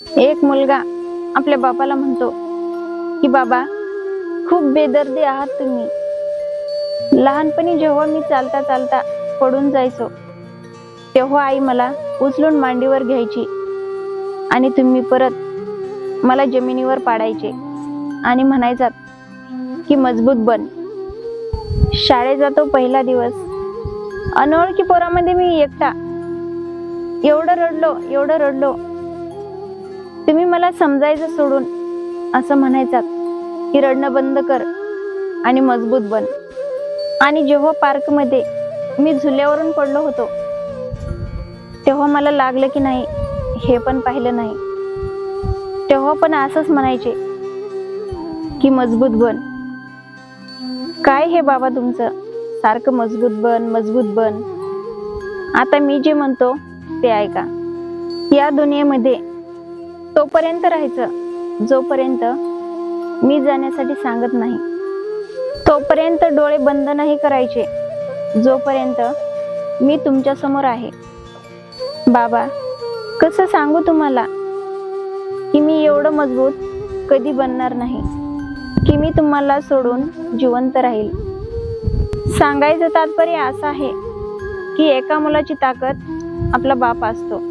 एक मुलगा आपल्या बापाला म्हणतो की बाबा खूप बेदर्दी आहात तुम्ही. लहानपणी जेव्हा मी चालता चालता पडून जायचो तेव्हा आई मला उचलून मांडीवर घ्यायची आणि तुम्ही परत मला जमिनीवर पाडायचे आणि म्हणायचात की मजबूत बन. शाळेत जातो पहिला दिवस. अनोळखी पोरामध्ये मी एकटा. एवढं रडलो एवढं रडलो तुम्ही मला समजायचं सोडून असं म्हणायचात की रडणं बंद कर आणि मजबूत बन. आणि जेव्हा पार्कमध्ये मी झुल्यावरून पडलो होतो तेव्हा मला लागलं की नाही हे पण पाहिलं नाही. तेव्हा पण असंच म्हणायचे की मजबूत बन. काय हे बाबा तुमचं? सारखं मजबूत बन मजबूत बन. आता मी जे म्हणतो ते ऐका. या दुनियेमध्ये तोपर्यंत राहायचं. जोपर्यंत मी जाण्यासाठी सांगत नाही. तोपर्यंत डोळे बंद नाही करायचे. जोपर्यंत मी तुमच्यासमोर आहे. बाबा कसं सांगू तुम्हाला? की मी एवढं मजबूत कधी बनणार नाही. की मी तुम्हाला सोडून जिवंत राहील. सांगायचं तात्पर्य असं आहे की एका मुलाची ताकद आपला बाप असतो.